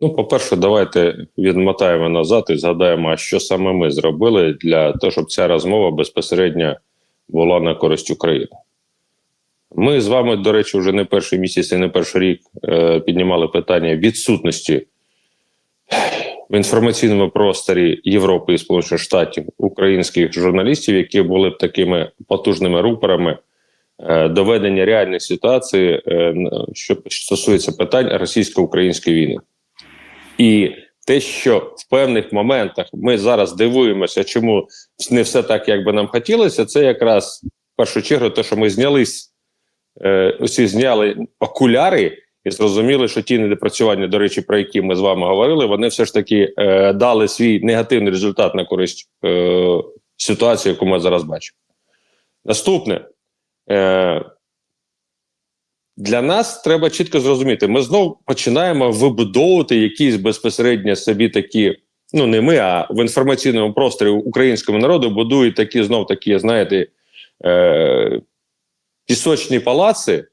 Ну, по-перше, давайте відмотаємо назад і згадаємо, що саме ми зробили для того, щоб ця розмова безпосередньо була на користь України. Ми з вами, до речі, вже не перший місяць і не перший рік е, піднімали питання відсутності в інформаційному просторі Європи і Сполучених Штатів українських журналістів, які були б такими потужними рупорами е, доведення реальної ситуації, е, що стосується питань російсько-української війни. І те, що в певних моментах ми зараз дивуємося, чому не все так, як би нам хотілося, це якраз в першу чергу те, що ми знялись, е, усі зняли окуляри і зрозуміли, що ті недопрацювання, до речі, про які ми з вами говорили, вони все ж таки е, дали свій негативний результат на користь е, ситуації, яку ми зараз бачимо. Наступне. Е, для нас треба чітко зрозуміти, ми знову починаємо вибудовувати якісь безпосередньо собі такі. Ну, не ми, а в інформаційному просторі українському народу будують такі знов такі, знаєте, е, пісочні палаци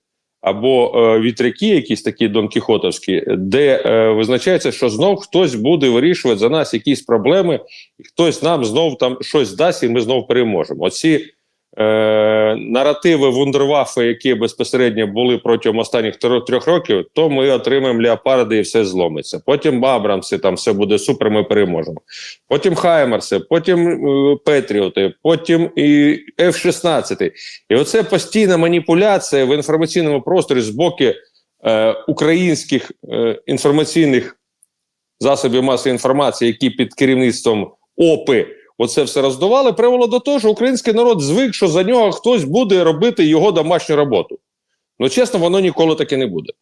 або е, вітряки, якісь такі донкіхотовські, де е, визначається, що знов хтось буде вирішувати за нас якісь проблеми, і хтось нам знов там щось дасть, і ми знов переможемо. Оці е, наративи вундервафи, які безпосередньо були протягом останніх трьох років, то ми отримаємо леопарди і все зломиться. Потім Абрамси, там все буде супер, ми переможемо. Потім Хаймерси, потім е, Петріоти, потім і F-16. І оце постійна маніпуляція в інформаційному просторі з боку е, українських е, інформаційних засобів масової інформації, які під керівництвом ОПИ оце все роздували, привело до того, що український народ звик, що за нього хтось буде робити його домашню роботу. Ну, чесно, воно ніколи таки не буде.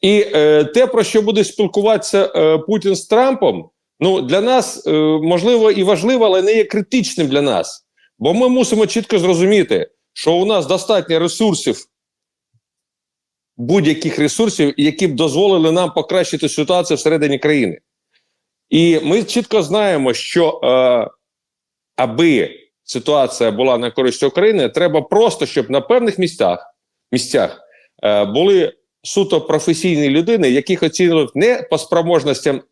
І е, те, про що буде спілкуватися е, Путін з Трампом, ну для нас е, можливо і важливо, але не є критичним для нас. Бо ми мусимо чітко зрозуміти, що у нас достатньо ресурсів, будь-яких ресурсів, які б дозволили нам покращити ситуацію всередині країни. І ми чітко знаємо, що е, аби ситуація була на користь України, треба просто, щоб на певних місцях, місцях е, були суто професійні людини, яких оцінюють не по спроможностям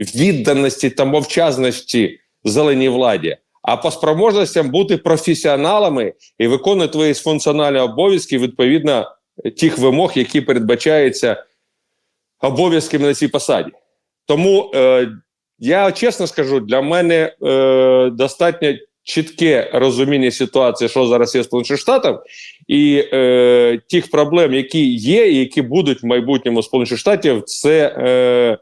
відданості та мовчазності зеленій владі, а по спроможностям бути професіоналами і виконувати свої функціональні обов'язки відповідно тих вимог, які передбачаються обов'язками на цій посаді. Тому е, я чесно скажу, для мене е, достатньо чітке розуміння ситуації, що зараз є в Сполучених Штатах, і е, тих проблем, які є, і які будуть в майбутньому Сполучених Штатів, це е,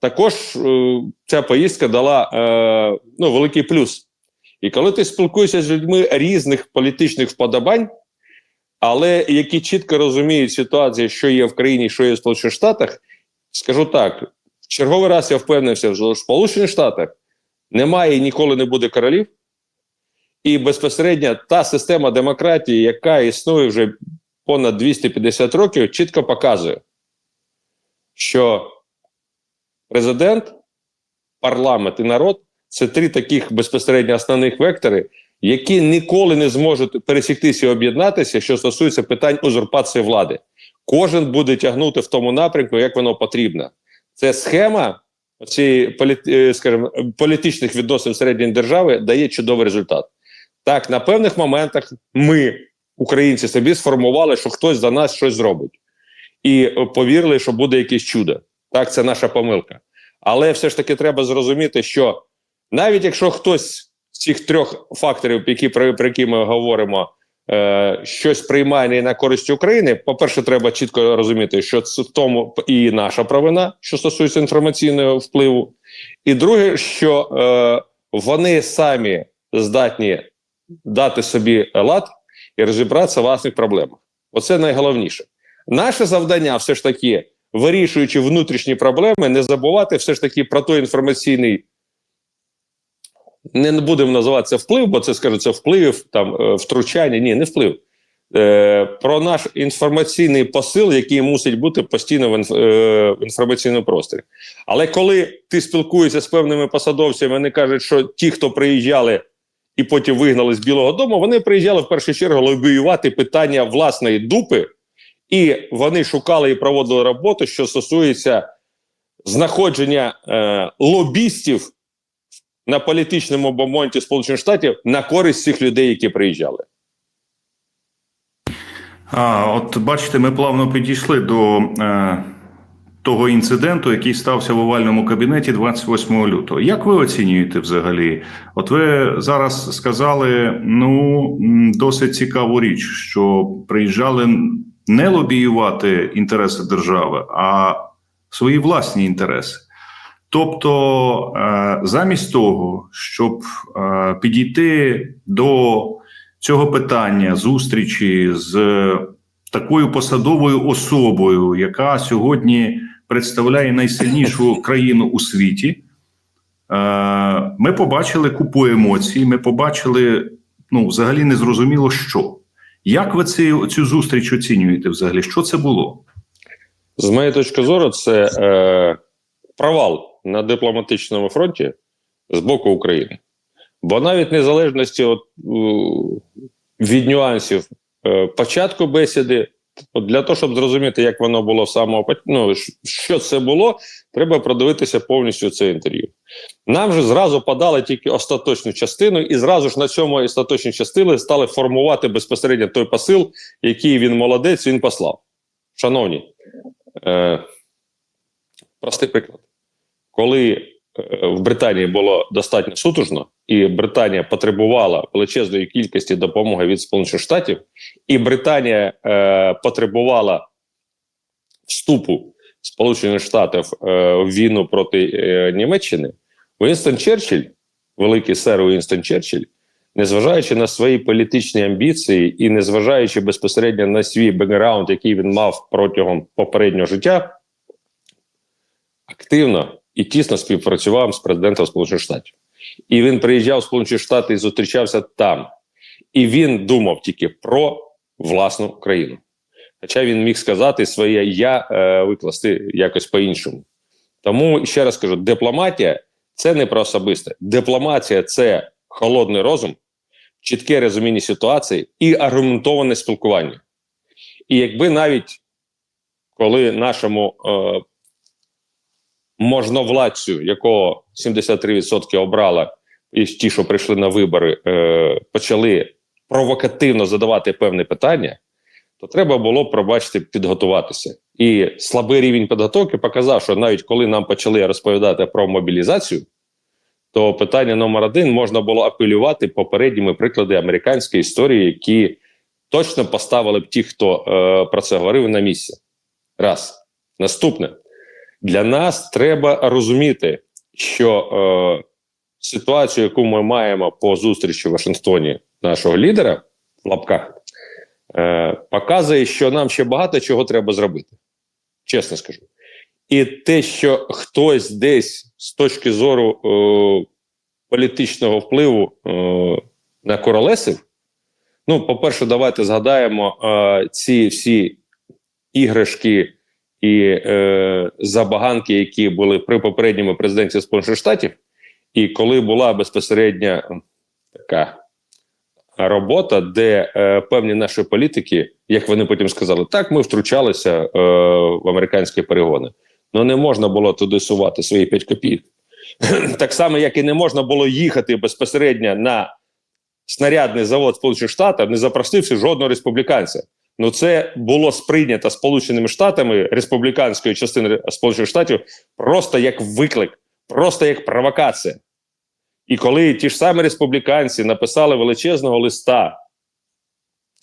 також е, ця поїздка дала е, ну, великий плюс. І коли ти спілкуєшся з людьми різних політичних вподобань, але які чітко розуміють ситуацію, що є в країні, що є в Сполучених Штатах, скажу так: черговий раз я впевнився, що в Сполучених Штатах немає і ніколи не буде королів, і безпосередньо та система демократії, яка існує вже понад 250 років, чітко показує, що президент, парламент і народ це три таких безпосередньо основних вектори, які ніколи не зможуть пересіктися і об'єднатися, що стосується питань узурпації влади. Кожен буде тягнути в тому напрямку, як воно потрібно. Це схема цієї е, скажімо, політичних відносин середньої держави дає чудовий результат. Так, на певних моментах ми, українці, собі сформували, що хтось за нас щось зробить, і е, повірили, що буде якесь чудо. Так, це наша помилка. Але все ж таки треба зрозуміти, що навіть якщо хтось з цих трьох факторів, які про, про які ми говоримо, е, щось приймає на користь України, по-перше, треба чітко розуміти, що це в тому і наша провина, що стосується інформаційного впливу. І друге, що е, вони самі здатні дати собі лад і розібратися в власних проблемах. Оце найголовніше. Наше завдання все ж таки, вирішуючи внутрішні проблеми, не забувати все ж таки про той інформаційний. Не будемо називати це вплив, бо це скажуть, це вплив, там е, втручання. Ні, не вплив. Е, про наш інформаційний посил, який мусить бути постійно е, в інформаційному просторі. Але коли ти спілкуєшся з певними посадовцями, вони кажуть, що ті, хто приїжджали і потім вигнали з Білого Дому, вони приїжджали в першу чергу лобіювати питання власної дупи, і вони шукали і проводили роботу, що стосується знаходження е, лобістів на політичному бомонті Сполучених Штатів на користь цих людей, які приїжджали. А, от бачите, ми плавно підійшли до е, того інциденту, який стався в овальному кабінеті 28 лютого. Як ви оцінюєте взагалі? От ви зараз сказали ну досить цікаву річ, що приїжджали не лобіювати інтереси держави, а свої власні інтереси. Тобто, е, замість того, щоб е, підійти до цього питання зустрічі з такою посадовою особою, яка сьогодні представляє найсильнішу країну у світі, е, ми побачили купу емоцій. Ми побачили ну, взагалі незрозуміло що. Як ви цю, цю зустріч оцінюєте взагалі? Що це було? З моєї точки зору, це е, провал на дипломатичному фронті з боку України. Бо навіть незалежності от, від нюансів е, початку бесіди, от для того, щоб зрозуміти, як воно було самого ну, що це було, треба продивитися повністю це інтерв'ю. Нам же зразу подали тільки остаточну частину, і зразу ж на цьому остаточній частині стали формувати безпосередньо той посил, який він молодець, він послав. Шановні, е, простий приклад. Коли е, в Британії було достатньо сутужно, і Британія потребувала величезної кількості допомоги від Сполучених Штатів, і Британія е, потребувала вступу Сполучених Штатів е, в війну проти е, Німеччини, Вінстон Черчилль, великий сер Вінстон Черчилль, незважаючи на свої політичні амбіції і незважаючи безпосередньо на свій бекграунд, який він мав протягом попереднього життя, активно і тісно співпрацював з президентом Сполучених Штатів. І він приїжджав в Сполучені Штати і зустрічався там. І він думав тільки про власну країну. Хоча він міг сказати своє я е, викласти якось по-іншому. Тому ще раз кажу: дипломатія це не про особисте. Дипломатія це холодний розум, чітке розуміння ситуації і аргументоване спілкування. І якби навіть коли нашому е, можновладцю, якого 73% обрала, і ті, що прийшли на вибори, е, почали провокативно задавати певні питання, то треба було пробачити підготуватися. І слабий рівень підготовки показав, що навіть коли нам почали розповідати про мобілізацію, то питання номер один можна було апелювати попередніми приклади американської історії, які точно поставили б ті, хто е, про це говорив на місці. Раз. Наступне. Для нас треба розуміти, що е, ситуацію, яку ми маємо по зустрічі в Вашингтоні нашого лідера в лапках, е, показує, що нам ще багато чого треба зробити. Чесно скажу. І те, що хтось десь з точки зору е, політичного впливу е, на королесів, ну, по-перше, давайте згадаємо е, ці всі іграшки і е, забаганки, які були при попередньому президенті Сполучених Штатів, і коли була безпосередня така робота, де е, певні наші політики, як вони потім сказали, так ми втручалися е, в американські перегони. Ну не можна було туди сувати свої 5 копійок. так само, як і не можна було їхати безпосередньо на снарядний завод Сполучених Штатів, не запросивши жодного республіканця. Ну, це було сприйнято Сполученими Штатами республіканської частини Сполучених Штатів просто як виклик, просто як провокація. І коли ті ж самі республіканці написали величезного листа,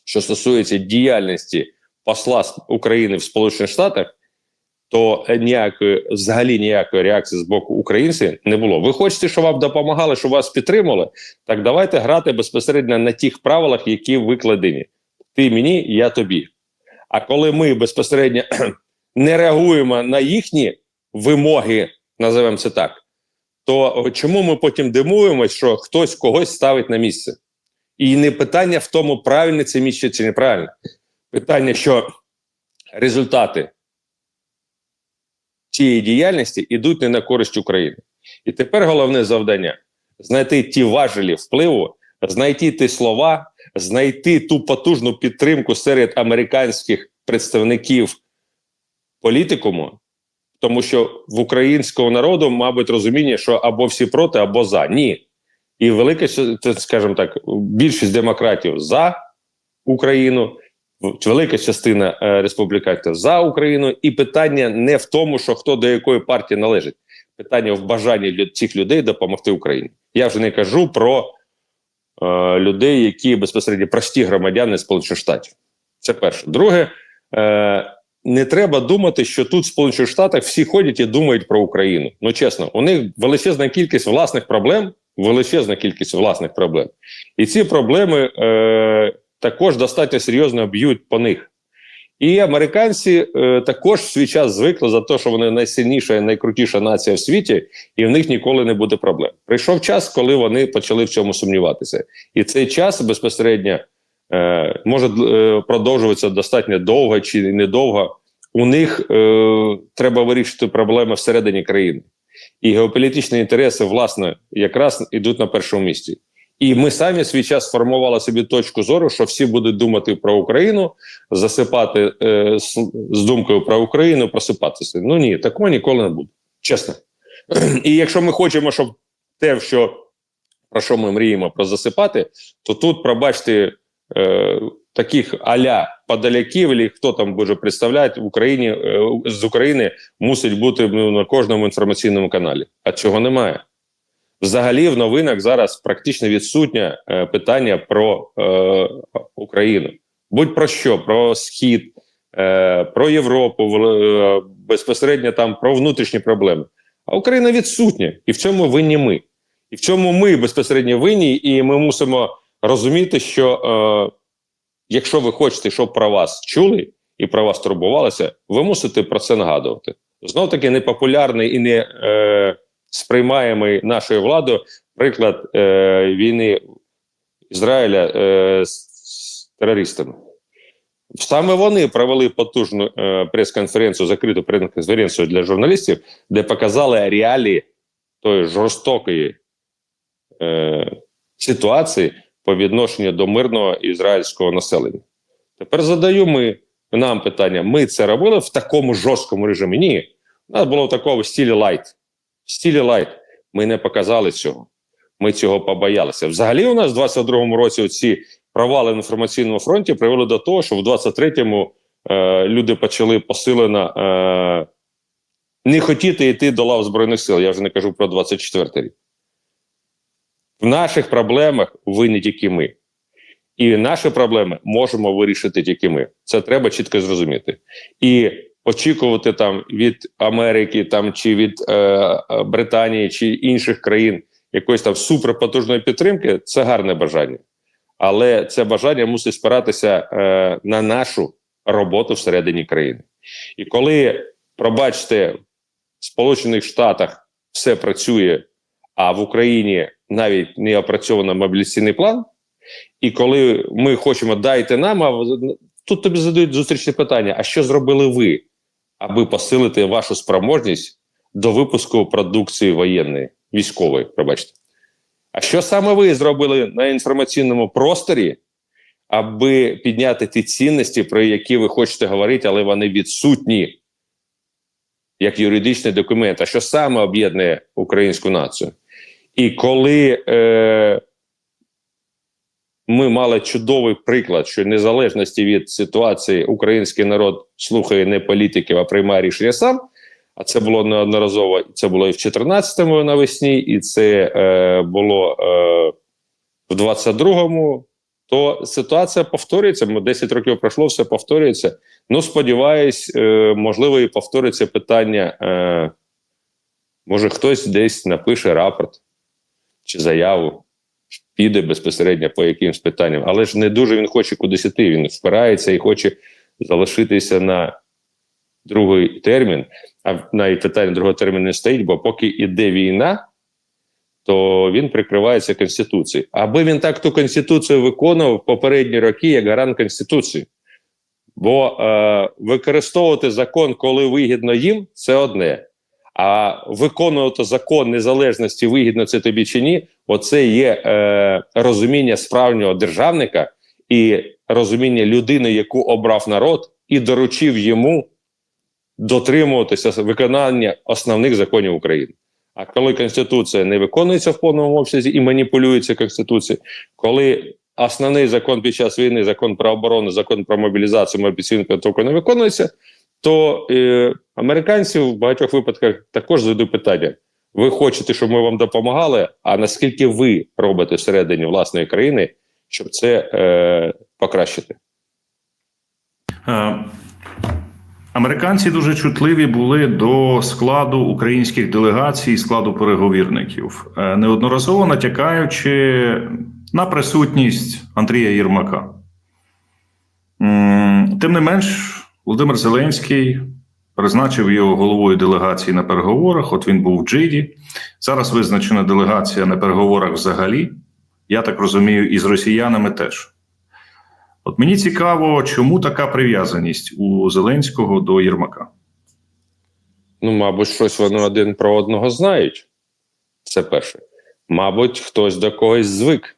що стосується діяльності посла України в Сполучених Штатах, то ніякої взагалі ніякої реакції з боку українців не було. Ви хочете, щоб вам допомагали, щоб вас підтримали? Так давайте грати безпосередньо на тих правилах, які викладені. Ти мені, я тобі. А коли ми безпосередньо не реагуємо на їхні вимоги, називаємо це так, то чому ми потім димуємось, що хтось когось ставить на місце? І не питання в тому, правильне це місце чи неправильне. Питання, що результати цієї діяльності йдуть не на користь України. І тепер головне завдання знайти ті важелі впливу, знайти ті слова, знайти ту потужну підтримку серед американських представників політикуму, тому що в українського народу, мабуть, розуміння, що або всі проти, або за. Ні. І велика, скажімо так, більшість демократів за Україну, велика частина е, республіканців за Україну, і питання не в тому, що хто до якої партії належить. Питання в бажанні цих людей допомогти Україні. Я вже не кажу про людей, які безпосередньо прості громадяни Сполучених Штатів. Це перше. Друге, е, не треба думати, що тут в Сполучених Штатах всі ходять і думають про Україну. Ну чесно, у них величезна кількість власних проблем, величезна кількість власних проблем. І ці проблеми е, також достатньо серйозно б'ють по них. І американці е, також в свій час звикли за те, що вони найсильніша і найкрутіша нація в світі, і в них ніколи не буде проблем. Прийшов час, коли вони почали в цьому сумніватися, і цей час безпосередньо е, може е, продовжуватися достатньо довго чи недовго. У них треба вирішити проблеми всередині країни, і геополітичні інтереси, власне, якраз ідуть на першому місці. І ми самі свій час сформували собі точку зору, що всі будуть думати про Україну, засипати е, з, з думкою про Україну, просипатися. Ну ні, такого ніколи не буде. Чесно. І якщо ми хочемо, щоб те, що про що ми мріємо про засипати, то тут, пробачте, е, таких аля подаляків, або хто там буде представляти в Україні е, з України, мусить бути ну, на кожному інформаційному каналі. А цього немає. Взагалі, в новинах зараз практично відсутнє е, питання про е, Україну. Будь про що, про Схід, е, про Європу, е, безпосередньо там про внутрішні проблеми. А Україна відсутня, і в цьому винні ми. І в цьому ми безпосередньо винні, і ми мусимо розуміти, що е, якщо ви хочете, щоб про вас чули і про вас турбувалися, ви мусите про це нагадувати. Знов таки непопулярний і не е, сприймаємий нашою владою приклад е, війни Ізраїля е, з, терористами. Саме вони провели потужну е, прес-конференцію, закриту прес-конференцію для журналістів, де показали реалії тої жорстокої е, ситуації по відношенню до мирного ізраїльського населення. Тепер задаю ми нам питання: ми це робили в такому жорсткому режимі? Ні. У нас було в такому стилі лайт. В стилі лайт. Ми не показали цього. Ми цього побоялися. Взагалі, у нас в 22-му році ці провали на інформаційному фронті привели до того, що в 23-му е, люди почали посилено е, не хотіти йти до лав Збройних сил. Я вже не кажу про 24-й рік. В наших проблемах винні тільки ми. І наші проблеми можемо вирішити тільки ми. Це треба чітко зрозуміти. І очікувати там від Америки там чи від е, е, Британії чи інших країн якоїсь там суперпотужної підтримки це гарне бажання. Але це бажання мусить спиратися е, на нашу роботу всередині країни. І коли, пробачте, в Сполучених Штатах все працює, а в Україні навіть не опрацьовано мобілізаційний план. І коли ми хочемо дайте нам, а тут тобі задають зустрічне питання: а що зробили ви, аби посилити вашу спроможність до випуску продукції воєнної, військової, пробачте? А що саме ви зробили на інформаційному просторі, аби підняти ті цінності, про які ви хочете говорити, але вони відсутні як юридичний документ? А що саме об'єднує українську націю? І коли е, ми мали чудовий приклад, що незалежності від ситуації український народ слухає не політиків, а приймає рішення сам. А це було неодноразово. Це було і в 14-му навесні, і це е, було е, в 22-му. То ситуація повторюється. М, 10 років пройшло, все повторюється. Ну, сподіваюсь, е, можливо, і повториться питання. Е, може, хтось десь напише рапорт чи заяву, піде безпосередньо по якимсь питанням, але ж не дуже він хоче кудись іти. Він впирається і хоче залишитися на другий термін. А навіть питання другого терміну не стоїть, бо поки іде війна, то він прикривається Конституцією. Аби він так ту Конституцію виконував в попередні роки як гарант Конституції. Бо е, використовувати закон, коли вигідно їм, це одне. А виконувати закон незалежності, вигідно це тобі чи ні, оце є е, розуміння справжнього державника і розуміння людини, яку обрав народ, і доручив йому дотримуватися виконання основних законів України. А коли Конституція не виконується в повному обсязі і маніпулюється Конституцією, коли основний закон під час війни, закон про оборону, закон про мобілізацію, мобілізаційну підготовку не виконується, то е, американці в багатьох випадках також задають питання: ви хочете, щоб ми вам допомагали? А наскільки ви робите всередині власної країни, щоб це е, покращити? Е, Американці дуже чутливі були до складу українських делегацій, складу переговірників, е, неодноразово натякаючи на присутність Андрія Єрмака. Тим не менш, Володимир Зеленський призначив його головою делегації на переговорах. От він був в Джиді. Зараз визначена делегація на переговорах взагалі. Я так розумію, і з росіянами теж. От мені цікаво, чому така прив'язаність у Зеленського до Єрмака. Ну, мабуть, щось вони один про одного знають. Це перше. Мабуть, хтось до когось звик.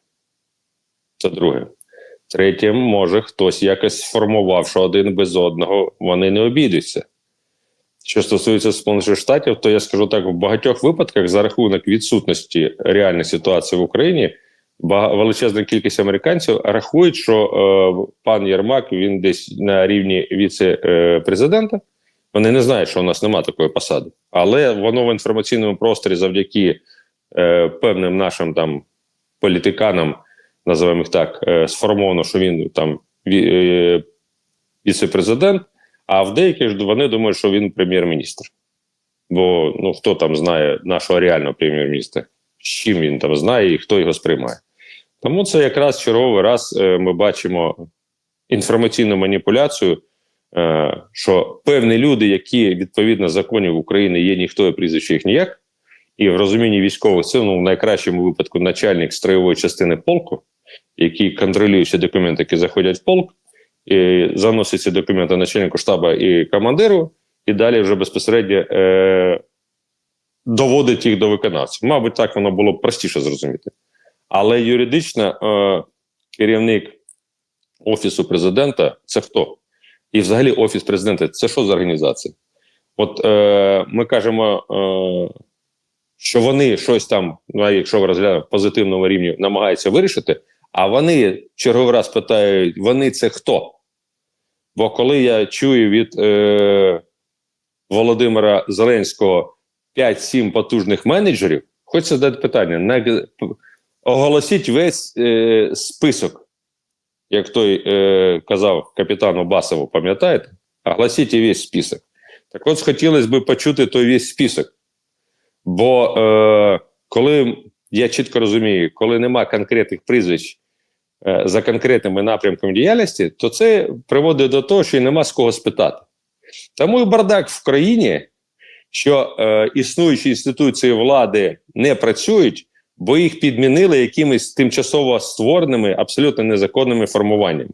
Це друге. Третє, може, хтось якось сформував, що один без одного вони не обійдуться. Що стосується Сполучених Штатів, то я скажу так: в багатьох випадках за рахунок відсутності реальної ситуації в Україні величезна кількість американців рахують, що е, пан Єрмак він десь на рівні віце-президента. Вони не знають, що у нас немає такої посади, але воно в інформаційному просторі завдяки е, певним нашим там політиканам, називаємо їх так, е, сформовано, що він там е, віце-президент. А в деяких вони думають, що він прем'єр-міністр. Бо ну хто там знає нашого реального прем'єр-міністра, чим він там знає і хто його сприймає. Тому це якраз черговий раз е, ми бачимо інформаційну маніпуляцію, що певні люди, які відповідно законів України є ніхто і прізвище їх ніяк, і в розумінні військових це ну, в найкращому випадку начальник строєвої частини полку, який контролює всі документи, які заходять в полк, і заносить ці документи начальнику штабу і командиру, і далі вже безпосередньо е, доводить їх до виконавців. Мабуть, так воно було б простіше зрозуміти. Але юридично е, керівник Офісу президента це хто? І взагалі Офіс президента це що за організація? От е, ми кажемо, е, що вони щось там, ну, якщо ви розглядаємо в позитивному рівні, намагаються вирішити, а вони черговий раз питають: вони це хто? Бо коли я чую від е, Володимира Зеленського 5-7 потужних менеджерів, хочеться задати питання: на, оголосіть весь е, список, як той е, казав капітану Басову, пам'ятаєте? Оголосіть весь список. Так от хотілося б почути той весь список. Бо е, коли я чітко розумію, коли нема конкретних прізвищ за конкретними напрямками діяльності, то це приводить до того, що й нема з кого спитати. Тому і бардак в країні, що е, існуючі інституції влади не працюють, бо їх підмінили якимись тимчасово створеними абсолютно незаконними формуваннями.